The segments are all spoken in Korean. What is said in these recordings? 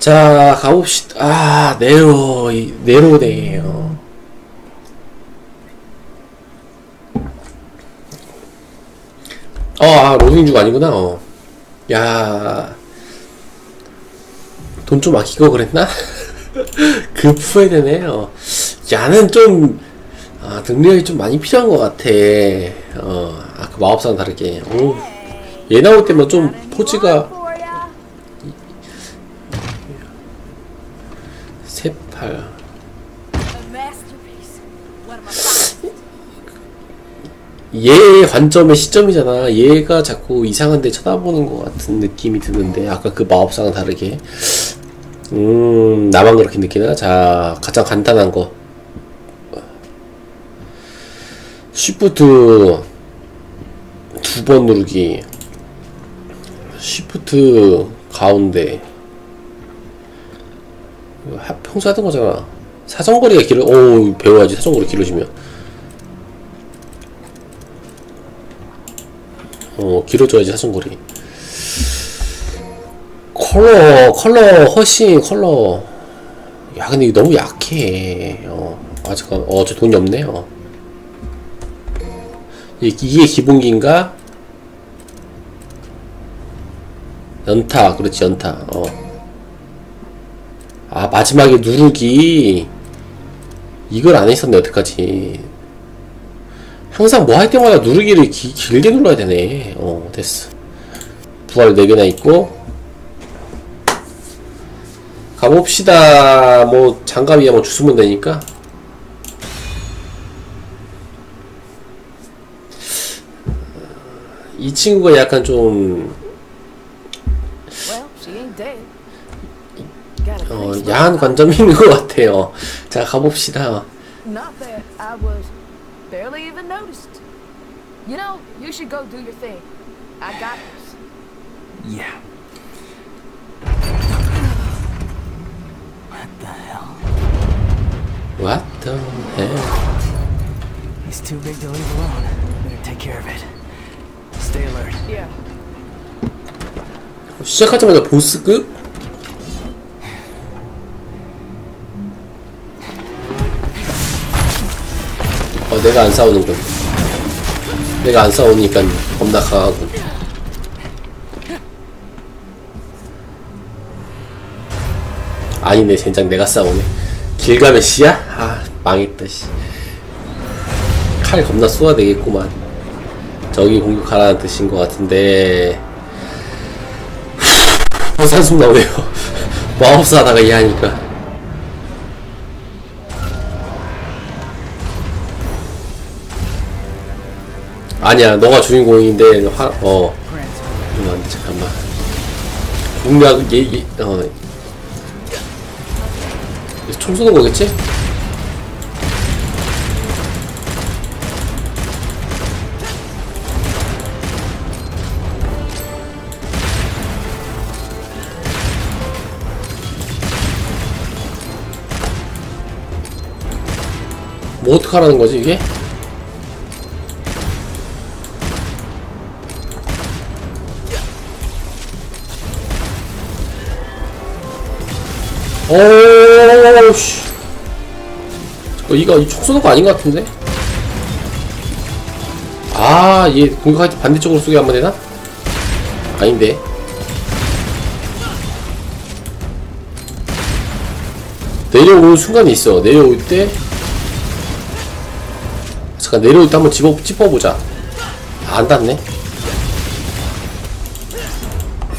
자, 가봅시다. 아, 네로, 이- 네로네요. 어, 아, 로딩주가 아니구나, 어. 야. 돈 좀 아끼고 그랬나? 급 후회되네, 어. 야는 좀, 아, 능력이 좀 많이 필요한 것 같아. 어, 아까 마법사랑 다르게. 오. 얘 나올 때만 좀 포즈가 finest. 얘의 관점의 시점이잖아. 얘가 자꾸 이상한 데 쳐다보는 것 같은 느낌이 드는데, 아까 그 마법사랑 다르게. 음, 나만 그렇게 느끼나? 자, 가장 간단한 거. 쉬프트 두 번 누르기. 쉬프트 가운데. 하- 평소 하던 거잖아. 사정거리가 길어, 오, 배워야지. 사정거리 길어지면. 어, 길어져야지 사정거리. 컬러, 컬러, 훨씬 컬러. 야, 근데 이거 너무 약해. 어, 아, 잠깐, 어, 저 돈이 없네, 어. 이- 이게 기본기인가? 연타, 그렇지, 연타, 어. 아, 마지막에 누르기. 이걸 안 했었네, 여태까지. 항상 뭐 할 때마다 누르기를 기- 길게 눌러야 되네. 어, 됐어. 부활 4개나 있고. 가봅시다. 뭐, 장갑이야 뭐 주스면 되니까. 이 친구가 약간 좀, 어, 야한 있는 것 같아요. 자, 가봅시다. Not that I was barely even noticed. You know, you should go do your thing. I got this. Yeah. What the hell? What the hell? He's too big to leave alone. Better take care of it. Stay alert. Yeah. 시작하자마자 보스급? 어, 내가 안 싸우는군. 내가 안 싸우니까 겁나 강하군. 아니네, 젠장 내가 싸우네. 길가메시야? 아, 망했다, 씨. 칼 겁나 쏘아 되겠구만. 저기 공격하라는 뜻인 것 같은데. 벌써 한숨 나오네요. 마법사 하다가 이해하니까. 아니야, 너가 주인공인데, 화, 어. 이러면 안 돼, 잠깐만. 공략, 얘, 얘, 어. 총 쏘는 거겠지? 뭐 어떡하라는 거지, 이게? 오우 씨. 어, 이거 이총 쏘는 거 아닌 것 같은데? 아, 얘 공격할 때 반대쪽으로 쏘게 하면 되나? 아닌데. 내려오는 순간이 있어. 내려올 때. 잠깐, 내려올 때 한번 집어, 짚어보자. 아, 안 닿네.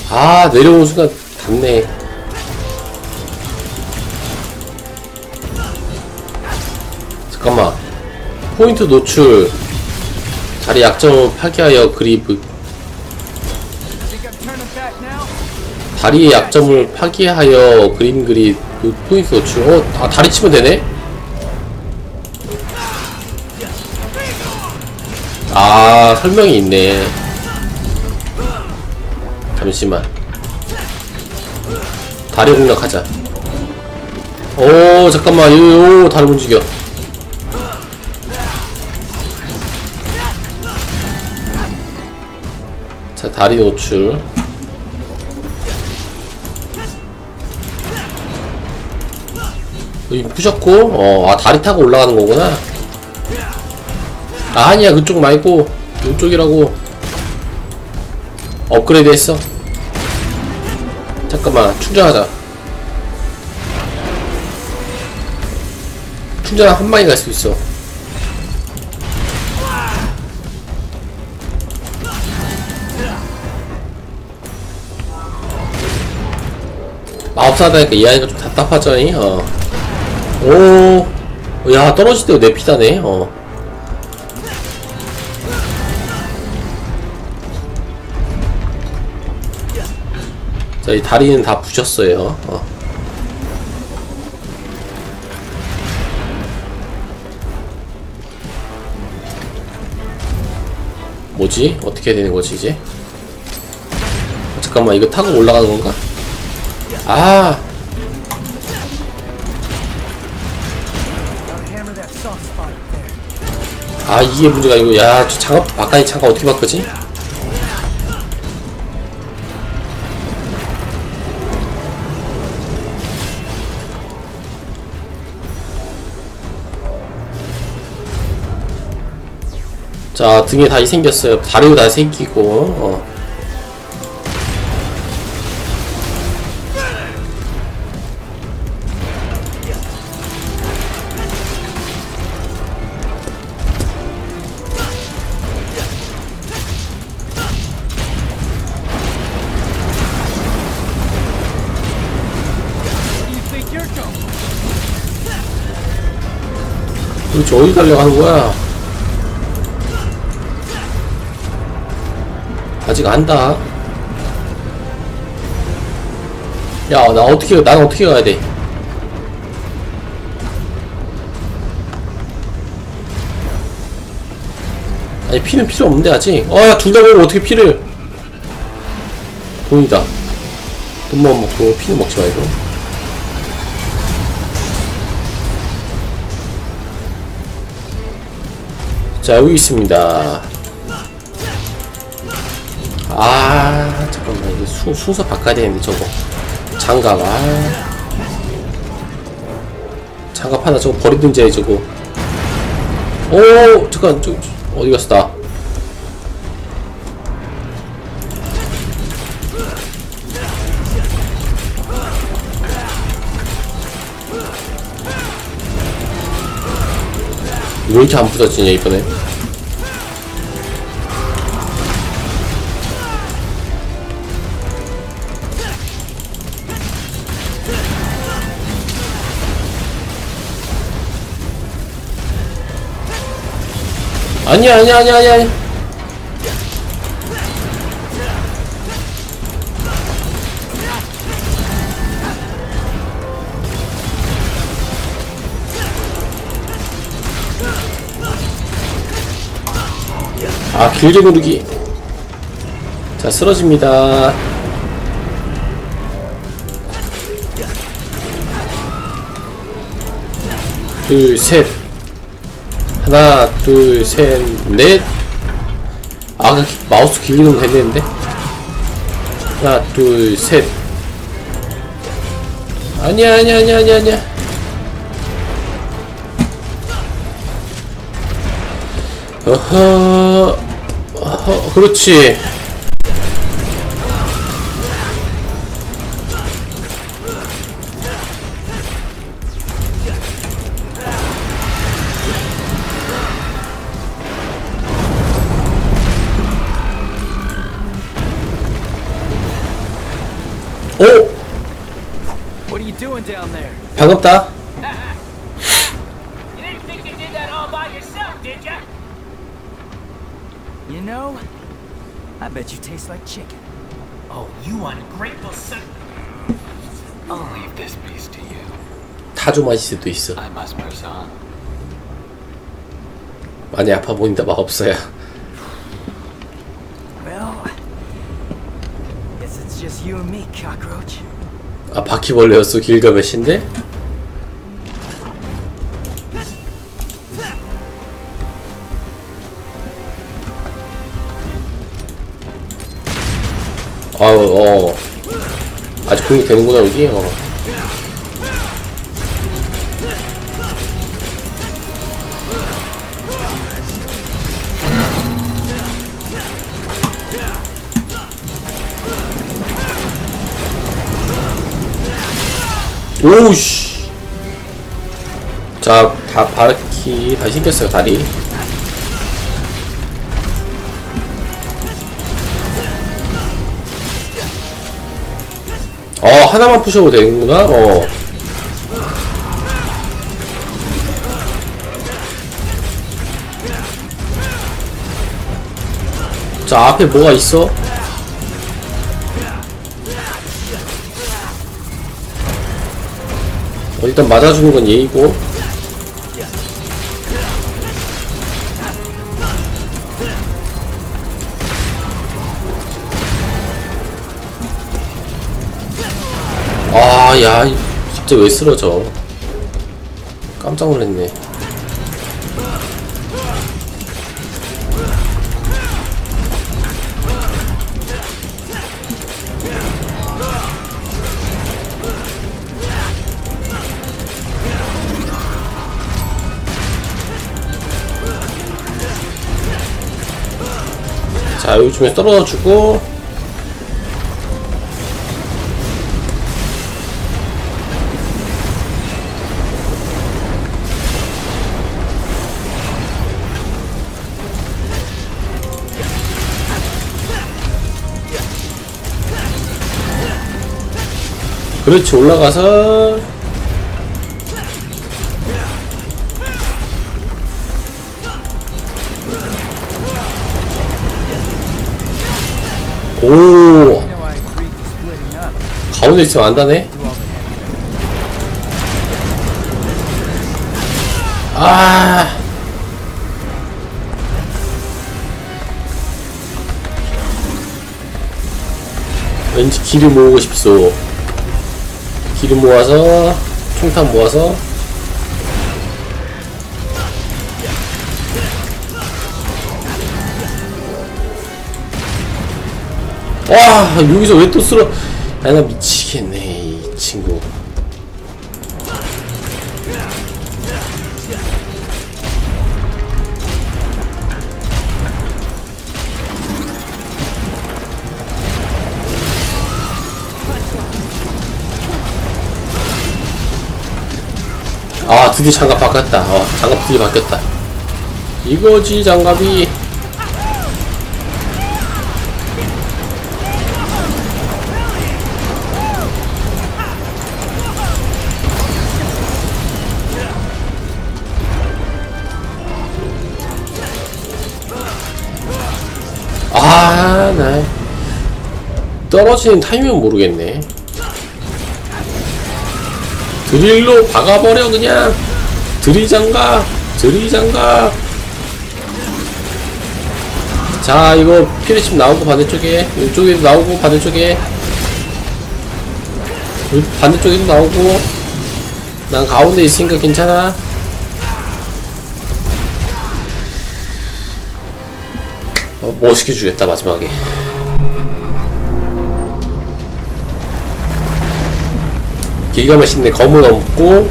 아, 내려오는 순간 닿네. 잠깐만. 포인트 노출. 자리 약점을 파괴하여 그립 다리의 약점을 파괴하여 그림 그립 그 포인트 노출. 어? 아 다리 치면 되네? 아 설명이 있네. 잠시만. 다리 공략하자. 오 잠깐만. 요, 요 다리 움직여 다리 노출. 여기 부셨고 어아 다리 타고 올라가는 거구나. 아, 아니야 그쪽 말고. 이쪽이라고. 업그레이드 했어. 잠깐만 충전하자. 충전 한 방에 갈 수 있어 마법사 하다니까 이 아이가 좀 답답하잖니 어. 오, 야 떨어질 때 내 피다네. 어. 자, 이 다리는 다 부셨어요. 어. 뭐지? 어떻게 되는 거지 이제? 어, 잠깐만 이거 타고 올라가는 건가? 아. 아 이게 문제가 아니고 야, 저 장갑 바깥에 장갑 어떻게 바꾸지? 자 등에 다시 생겼어요 다리도 다 생기고 어. 도대체 어디 달려가는 거야? 아직 안다. 야, 나 어떻게, 난 어떻게 가야 돼? 아니, 피는 필요 없는데, 아직. 어, 야, 둘다 먹으면 어떻게 피를. 돈이다. 돈만 먹고, 피는 먹지 말고. 자 여기 있습니다. 아 잠깐만. 이거 수, 순서 바꿔야 되는데 저거. 장갑 아. 장갑 하나 저거 버리든지 해 저거. 오 잠깐 저, 저, 어디 갔어 나 왜 이렇게 안 부서지냐 이번에? 아니야 아니야 아니야 아니야 아 길게 누르기. 자 쓰러집니다. 둘 셋. 하나 둘 셋 넷. 아그 마우스 길게 누르면 되는데. 하나 둘 셋. 아니야 아니야 아니야 아니야 아니야 어허 어허 그렇지 오 What are you doing down there? 반갑다 You know, I bet you taste like chicken. Oh, you ungrateful son. I'll leave this piece to you. 타조 맛일 수도 있어 I must press on. 많이 아파 보인다 마법사야 Well, guess it's just you and me, cockroach. 아 바퀴벌레였어 길가메시인데 아우 어. 아직 공격 되는구나 여기? 어. 오우씨. 자 다 바르키 다시 생겼어요 다리. 어, 하나만 푸셔도 되는구나, 어. 자, 앞에 뭐가 있어? 어, 일단 맞아주는 건 예의고. 야, 이- 갑자기 왜 쓰러져? 깜짝 놀랐네. 자, 요즘에 떨어져주고. 그렇지, 올라가서. 오. 가운데 있으면 안다네? 아. 왠지 기를 모으고 싶소. 기를 모아서, 총탄 모아서. 와, 여기서 왜또 쓸어? 아, 나 미치겠네, 이 친구. 아 드디어 장갑 바꿨다. 어 장갑 드디어 바뀌었다. 이거지 장갑이. 아 나 떨어지는 타이밍 모르겠네 드릴로 박아버려 그냥. 드리장갑 드리장갑 자 이거 피레칩 나오고 반대쪽에 이쪽에도 나오고 반대쪽에. 반대쪽에도 나오고. 난 가운데 있으니까 괜찮아. 어, 멋있게 주겠다 마지막에 기가 막힌데 검은 없고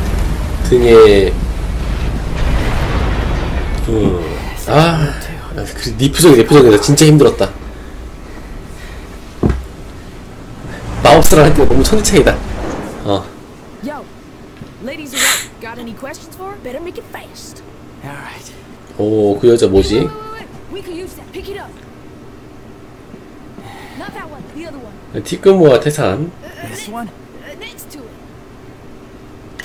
등에 음아 그래 니 표정이 내 표정이다 진짜 힘들었다 마법사랑 할때 너무 천지차이다 어 Yo, ladies are right. Got any questions for her? Better make it fast. All right. 오, 그 여자 뭐지? 티끌모아 태산 This one? Uh, next to it. Come on, Nico. This one? Sure.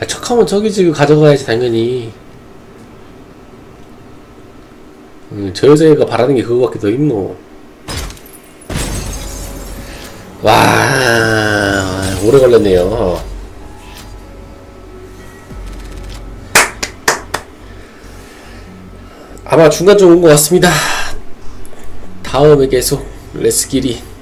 아, 척하면 저기 지금 가져가야지 당연히. 음, 저 여자애가 바라는 게 그거밖에 더 있노. 와 오래 걸렸네요. 아마 중간쯤 온것 같습니다. 다음에 계속 레스기리